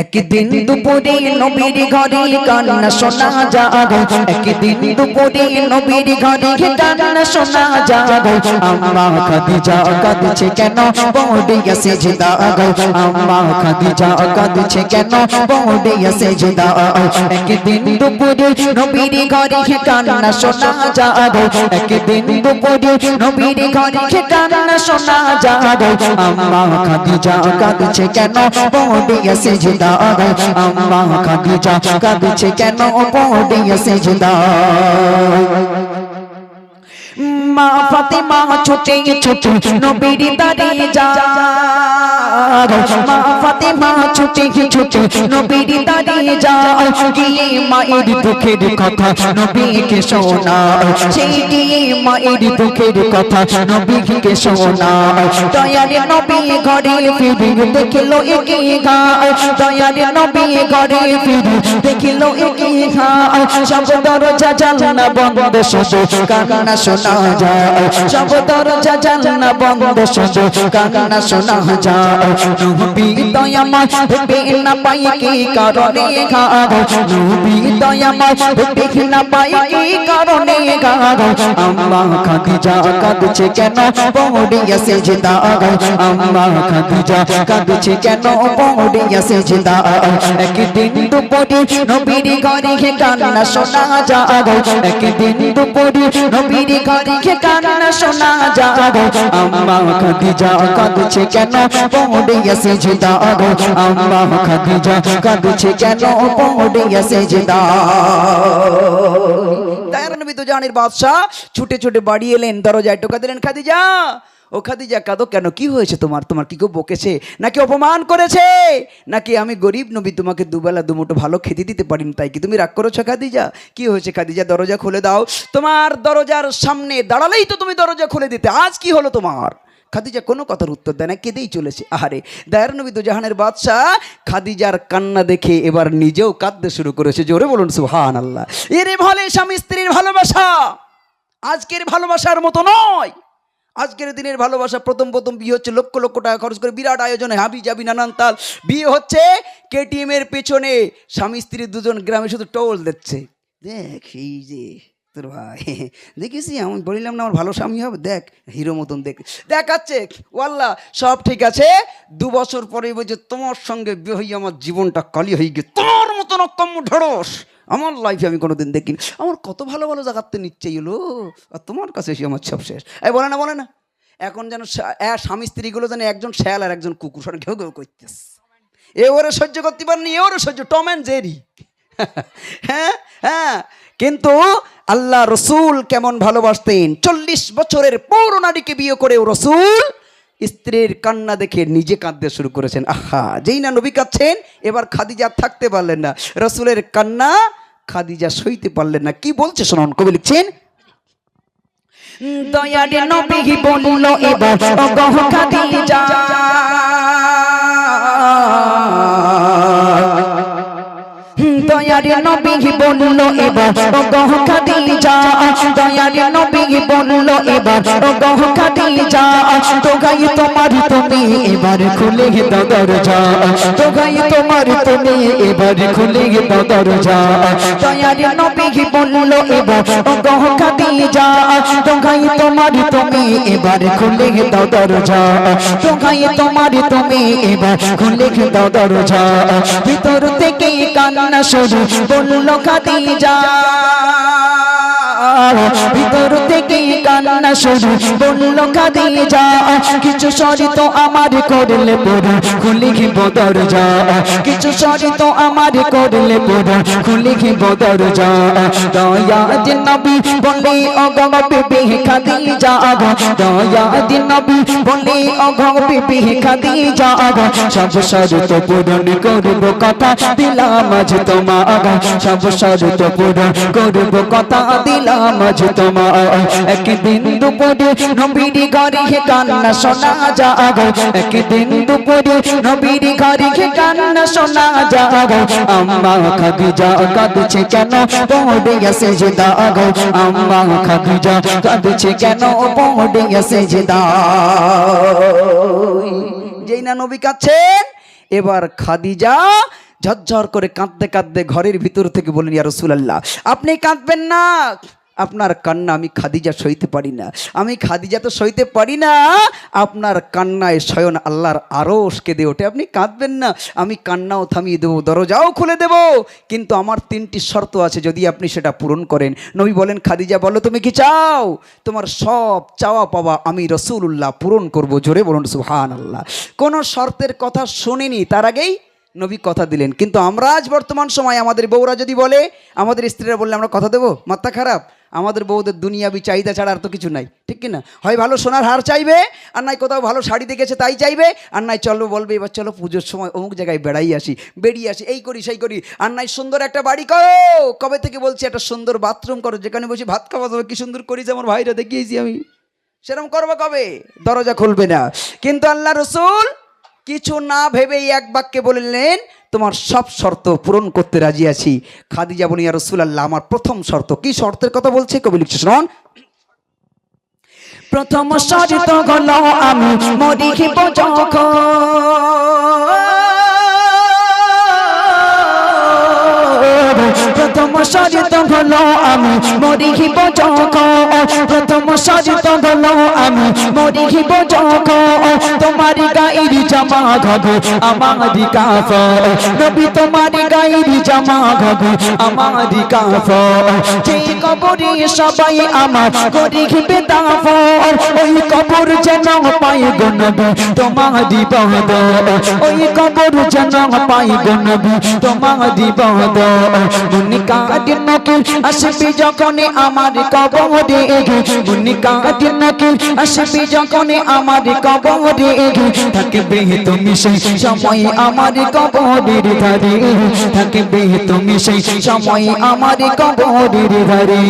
একদিন দুপুরে নবীর ঘরে কান্না শোনা যাগো একদিন দুপুরে নবীর ঘরে কান্না শোনা যাগো আম্মা খাদিজা কাঁদছে কেন? বড়িয়া সেজদা গো আম্মা খাদিজা কাঁদছে কেন? বড়িয়া সেজদা একদিন দুপুরে নবীর ঘরে কান্না শোনা যাগো একদিন দুপুরে নবীর ঘরে কান্না শোনা যাগো আম্মা খাদিজা কাঁদছে কেন? বড়িয়া সেজদা আম্মা খাদিজা কাঁদছে কেন বড়িয়া সেজদা? মা ফাতেমা ছোটে ছোট নবীর দাঁড়িয়ে যা মা ফাতেমা ছোটে ছোট নবীর দাঁড়িয়ে যা গিয়ে মায়ের দুঃখের কথা নবীকে শোনা সেই গিয়ে মায়ের দুঃখের কথা নবীকে শোনা দয়ারে নবী ঘরে ফিরে দেখিলো একে গা দয়ারে নবী ঘরে ফিরে দেখিলো একে গা সব দরজা জানলা বন্ধ শুধু কান্না শোনা যায় সব দরজা জানলা বন্ধ শুধু কান্না শোনা যায় নবী দয়াময় ভেবে না পাই কি কারণে গাগো নবী দয়াময় ভেবে না পাই কি কারণে গাগো আম্মা খাদিজা কাঁদছে কেন পড়িয়া সেজদা গো আম্মা খাদিজা কাঁদছে কেন পড়িয়া সেজদা একদিন দুপুরে নবীর ঘরে কান্না শোনা যাগো একদিন দুপুরে নবীর ঘরে কান্না শোনা যাগো আম্মা খাদিজা কাঁদছে কেন পড়িয়া সেজদা আম্মা খাদিজা কেন? তো জানের বাদশাহ, ছুটে ছুটে বাড়ি এলেন, দরজায় টোকা দিলেন, খাদিজা, ও খাদিজা কেন? কি হয়েছে তোমার? তোমার কি কেউ বকেছে? নাকি অপমান করেছে? নাকি আমি গরিব নবী, তোমাকে দুবেলা দুমুটো ভালো খেতে দিতে পারিনি, তাই কি তুমি রাগ করেছ খাদিজা? কি হয়েছে খাদিজা? দরজা খুলে দাও। তোমার দরজার সামনে দাঁড়ালেই তো তুমি দরজা খুলে দিতে। আজ কি হলো তোমার? খাদিজা কোনো কথার উত্তর দেয় না, কেঁদেই চলেছে। আহারে, দায়ের নবী তো জাহানের বাদশাহ, খাদিজার কান্না দেখে এবার নিজেও কাঁদতে শুরু করেছে। জোরে বলুন সুহান আল্লাহ এরে ভালে স্বামী স্ত্রীর ভালোবাসা, আজকের ভালোবাসার মতো নয়। আজকের দিনের ভালোবাসা প্রথম প্রথম বিয়ে হচ্ছে লক্ষ লক্ষ টাকা খরচ করে বিরাট আয়োজনে, হাবি যাবি নানান তাল। বিয়ে হচ্ছে কেটিএম এর পেছনে, স্বামী স্ত্রী দুজন গ্রামে শুধু টোল দিচ্ছে। দেখ, এই যে তোর ভাই। দেখিসি আমি বলিলাম না আমার ভালো স্বামী হবে? দেখ, হিরো মতন দেখ। দেখাচ্ছে ওয়াল্লা সব ঠিক আছে। দু বছর পরে বলছে তোমার সঙ্গে বিয়ে আমার জীবনটা কালি হয়ে গিয়ে তোমার মতন অকম্য ঢড়স। আমার লাইফে আমি কোনোদিন দেখিনি। আমার কত ভালো ভালো জায়গাতে নিচ্ছে এলো। আর তোমার কাছে এসে আমার সব শেষ। এই বলে না বলে না। এখন যেন স্বামী স্ত্রীগুলো যেন একজন শ্যাল আর একজন কুকুর। ঘেউ ঘেউ করতেছে। এ সহ্য করতে পারেনি, এ ওরে সহ্য। Tom and Jerry. হ্যাঁ হ্যাঁ। কিন্তু আল্লাহ রসুল কেমন ভালোবাসতেন? চল্লিশ বছরের পৌর নারীকে বিয়ে করে রসুল স্ত্রীর কান্না দেখে নিজে কাঁদতে শুরু করেছেন। আহা, যেই না নবী কাঁদছেন, এবার খাদিজা থাকতে পারলেন না। রসুলের কান্না খাদিজা সইতে পারলেন না। কি বলছে শোনান, কবি লিখছেন? দয়ারে নবী বলল এবার। অগহ খাদিজা, দয়ারে নবী বলল এবার। অগহ খাদিজা তো গাই তোমার তুমি এবার খুলে দাও দরজা। তো গাই তোমার তুমি এবার খুলে দাও দরজা। দয়ারে নবী বলল, এবার অগহ খাদিজা তো গাই তোমার তুমি এবার খুলে দাও দরজা। তো গাই তোমার তুমি এবার খুলে দাও দরজা। ভিতর থেকে কান্না শুরু, বলল খাদিজা ভিতর থেকে কান্না শুরু। বলল খাদিজা কিছু সরি তো আমার করলে পুরো খুলি কি দরজা। কিছু সরি তো আমার করলে পুরো খুলি কি দরজা। দয়া দিন নবী বলে অগম বিবি খাদিজা দয়া দিন নবী বলে অগম বিবি খাদিজা সব শরত পূরণ করব কথা দিলাম আজ তোমার সব শরত পূরণ করব কথা দিলাম নবীর ঘরে কান্না শোনা ঘরে কান্না শোনা আম্মা কাঁদছে কেন? পড়ে সেজদা গো আম্মা খাদিজা কাঁদছে কেন? পড়ে সেজদা যেই না নবী কাচ্ছেন এবার খাদিজা ঝরঝর করে কাঁদতে কাঁদতে ঘরের ভিতর থেকে বলেন ইয়া রসুলাল্লাহ, আপনি কাঁদবেন না। আপনার কান্না আমি খাদিজা সইতে পারি না। আমি খাদিজা তো সইতে পারি না। আপনার কান্নায় স্বয়ন আল্লাহর আরও কেঁদে ওঠে। আপনি কাঁদবেন না। আমি কান্নাও থামিয়ে দেবো, দরজাও খুলে দেব। কিন্তু আমার তিনটি শর্ত আছে, যদি আপনি সেটা পূরণ করেন। নবী বলেন, খাদিজা, বলো তুমি কি চাও? তোমার সব চাওয়া পাওয়া আমি রসুল্লাহ পূরণ করব। জোরে বলুন সুহান আল্লাহ কোনো শর্তের কথা শোনেনি, তার আগেই নবী কথা দিলেন। কিন্তু আমরা আজ বর্তমান সময় আমাদের বউরা যদি বলে, আমাদের স্ত্রীরা বললে আমরা কথা দেবো? মাথা খারাপ। আমাদের বউদের দুনিয়াবি চাহিদা ছাড়া আর তো কিছু নাই, ঠিক কি না হয় ভালো সোনার হার চাইবে, আর নাই কোথাও ভালো শাড়ি দেখেছে তাই চাইবে, আর নাই চলো বলবে, এবার চলো পুজোর সময় অমুক জায়গায় বেড়াই আসি, বেরিয়ে আসি, এই করি, সেই করি, আর নাই সুন্দর একটা বাড়ি করো। কবে থেকে বলছি একটা সুন্দর বাথরুম করো, যেখানে বসে ভাত খাওয়া যাবে, কি সুন্দর করিস আমার ভাইরা, দেখিয়েছি আমি। সেরকম করব কবে? দরজা খুলবে না। কিন্তু আল্লাহ রসুল কিছু না ভেবেই এক বাক্যে বললেন তোমার সব শর্ত পূরণ করতে রাজি আছি। খাদি যাবন ইয়া রসুল আল্লাহ আমার প্রথম শর্ত। কি শর্তের কথা বলছে? কবি লিখছে শোন প্রথম শর্ত হলো আমি মরিব যখন প্রথম শর্ত হলো আমি মরিব যখন প্রথম শর্ত হলো আমি মরিব যখন তোমার গায়ের জামা ঘগো, আমারি কাফ। নবী, তোমার গায়ের জামা ঘগো, আমারি কাফ। সেই কবরে সবাই আমার করিবে দাফ। ওই কবর যেন পাই গনবি তোমারি বহদ ওই কবর যেন পাই গনবি তোমারি বহদ মুনি কাদিন নকি আসবি যখন আমার কবরে নকি আসবি আমার কবরে থাকবে তুমি সেই সময় আমার কবরের ধারে। থাকবে তুমি সেই সময় আমার কবরের ধারে।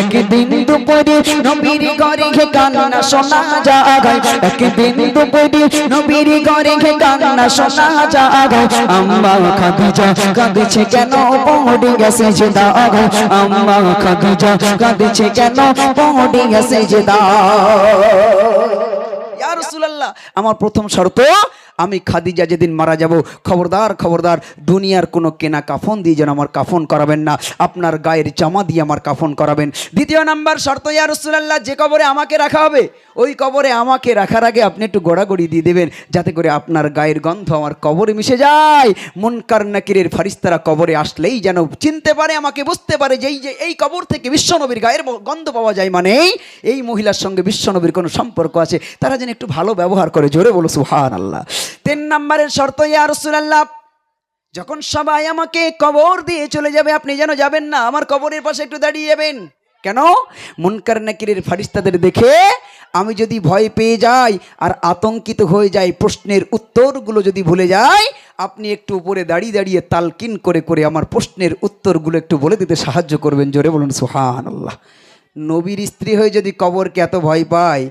একদিন দুপুরে নবীর ঘরে কান্না শোনা যায়। একদিন দুপুরে নবীর ঘরে কান্না শোনা যায়। আম্মা খাদিজা কাঁদছে কেন গেছে যে দাগ আম্মা খাদিজা কাঁদছে কেন? আমার প্রথম শর্ত আমি খাদিজা যেদিন মারা যাব, খবরদার খবরদার, দুনিয়ার কোনো কেনা কাফন দিয়ে যেন আমার কাফন করাবেন না। আপনার গায়ের জামা দিয়ে আমার কাফন করাবেন। দ্বিতীয় নাম্বার শর্ত, ইয়া রসুলাল্লাহ, যে কবরে আমাকে রাখা হবে, ওই কবরে আমাকে রাখার আগে আপনি একটু গড়াগড়ি দিয়ে দেবেন, যাতে করে আপনার গায়ের গন্ধ আমার কবরে মিশে যায়। মুনকার নাকিরের ফারিস্তারা কবরে আসলেই যেন চিনতে পারে, আমাকে বুঝতে পারে যে এই যে এই কবর থেকে বিশ্বনবীর গায়ের গন্ধ পাওয়া যায় মানে এই মহিলার সঙ্গে বিশ্বনবীর কোনো সম্পর্ক আছে। তারা যেন একটু ভালো ব্যবহার করে, জোরে বলো সুহান আল্লাহ তিন নম্বরের শর্ত, ইয়া রসুলাল্লাহ, যখন সবাই আমাকে কবর দিয়ে চলে যাবে, আপনি যেন যাবেন না, আমার কবরের পাশে একটু দাঁড়িয়ে যাবেন। কেন? মুনকার নাকিরের ফারিস্তাদের দেখে আমি যদি ভয় পেয়ে যাই আর আতঙ্কিত হয়ে যাই, প্রশ্নের উত্তরগুলো যদি ভুলে যাই, আপনি একটু উপরে দাঁড়িয়ে দাঁড়িয়ে তালকিন করে করে আমার প্রশ্নের উত্তরগুলো একটু বলে দিতে সাহায্য করবেন, জোরে বলুন সুহান আল্লাহ নবীর স্ত্রী হয়ে যদি কবরকে এত ভয় পায়,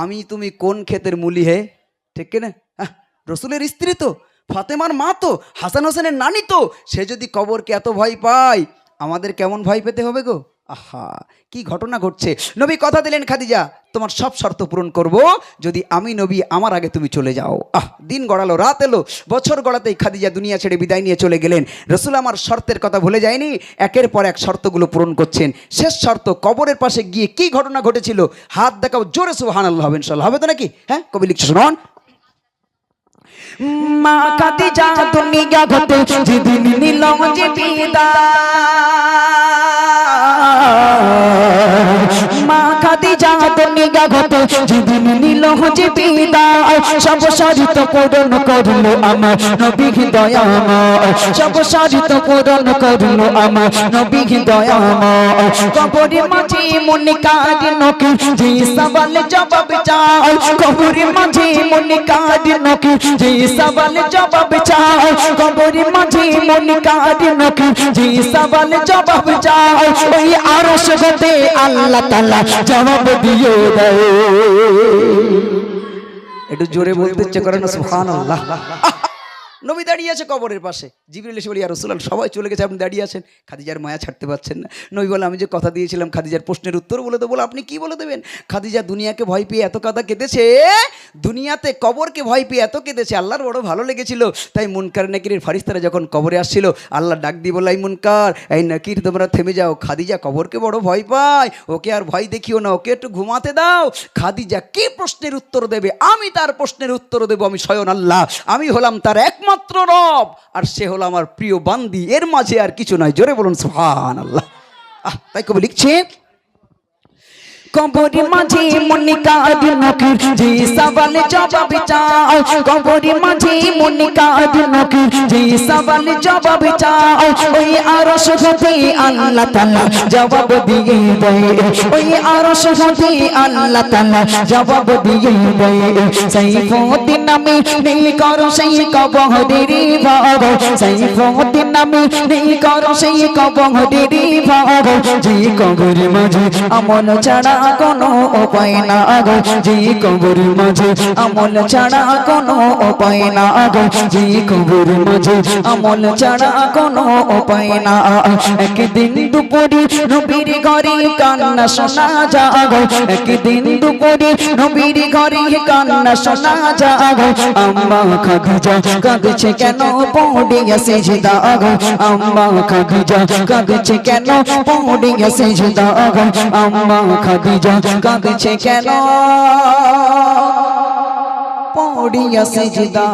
আমি তুমি কোন ক্ষেতের মুলি হে? ঠিক না? রসুলের স্ত্রী তো, ফাতেমার মা তো, হাসান হোসেনের নানি তো, সে যদি কবরকে এত ভয় পায়, আমাদের কেমন ভয় পেতে হবে গো? আহা, কি ঘটনা ঘটছে? নবী কথা দিলেন খাদিজা, তোমার সব শর্ত পূরণ করব, যদি আমি নবী, আমার আগে তুমি চলে যাও। আহ, দিন গড়ালো, রাত এলো, বছর গড়াতেই খাদিজা দুনিয়া ছেড়ে বিদায় নিয়ে চলে গেলেন। রসুল আমার শর্তের কথা ভুলে যায়নি, একের পর এক শর্তগুলো পূরণ করছেন। শেষ শর্ত, কবরের পাশে গিয়ে কি ঘটনা ঘটেছিল? হাত দেখাও, জোরে সুহান আল্লাহ হবে ইনশাল্লাহ হবে তো নাকি? হ্যাঁ কবি লিখছে, শুনুন। মা খাদিজা দুনিয়া ঘটে যেদিন নিল যে বিদায়। মা ঘটে যেদিন নিল যে বিদায় সব সারিত পূরণ করল আমার নবী দয়াময় সব সারিত পূরণ করল আমার নবী দয়াময় কবরে মাঝে মনে কাঁদে নকি যে সবাল জবাব চাও কবরে মাঝে মনে কাঁদে নকি যে সবাল জবাব চাও কবরে মাঝে মনে কাঁদে নকি যে সবাল জবাব চাও ওই আরশ গতে আল্লাহ তাআলা জবাব দেয় একটু জোরে বলতে ইচ্ছে করে না সুহান আল্লাহ নবী দাঁড়িয়ে আছে কবরের পাশে। জিবরিল এসে বলি আর সবাই চলে গেছে, আপনি দাঁড়িয়ে আছেন। খাদিজার মায়া ছাড়তে পারছেন না। নবী বলে, আমি যে কথা দিয়েছিলাম, খাদিজার প্রশ্নের উত্তর বলে দেবো। আপনি কি বলে দেবেন? খাদিজা দুনিয়াকে ভয় পেয়ে এত কথা কেঁদেছে? দুনিয়াতে কবরকে ভয় পেয়ে এত কেঁদেছে? আল্লাহর বড় ভালো লেগেছিল। তাই মুনকার নাকিরের ফারিস্তারা যখন কবরে আসছিল আল্লাহ ডাক দিয়ে বললাই মুনকার, এই নাকির, তোমরা থেমে যাও। খাদিজা কবরকে বড় ভয় পায়। ওকে আর ভয় দেখিও না, ওকে একটু ঘুমাতে দাও। খাদিজা কি প্রশ্নের উত্তর দেবে? আমি তার প্রশ্নের উত্তর দেবো, আমি স্বয়ং আল্লাহ। আমি হলাম তার একমাত্র রব। আর সে হলো আমার প্রিয় বান্দি। এর মাঝে আর কিছু নয়। জোরে বলুন সুহান আল্লাহ আহ তাই কবি লিখছে কবরি মাঝে মনিকা নকির যে সওয়াল জবাব চাও কবরি মাঝে মনিকা নকির যে সওয়াল জবাব চাও ওই আরশ হতে আল্লাহ তাআলা জবাব দিয়ে দেয়। ওই আরশ হতে আল্লাহ তাআলা জবাব দিয়ে দেয়। সাইফুদ্দিন নামে নেই করো সেই কবরের ভাগ সাইফুদ্দিন নামে নেই করো সেই কবরের ভাগ যে কবর মাঝে আমল ছাড়া কোনো উপায় না গো। যে কবর মাঝে আমল ছাড়া কোনো উপায় না গো। যে কবর মাঝে আমল ছাড়া কোনো উপায় না একদিন দুপুরে নবীর ঘরে কান্না শোনা যাগো। একদিন দুপুরে নবীর ঘরে কান্না শোনা যাগো আম্মা খাদিজা কাঁদছে কেন? পড়িয়া সেজদা আগো, আম্মা খাদিজা কাঁদছে কেন? পড়িয়া সেজদা আগো, আম্মা খাদিজা কাঁদছে কেন? পড়িয়া সেজদা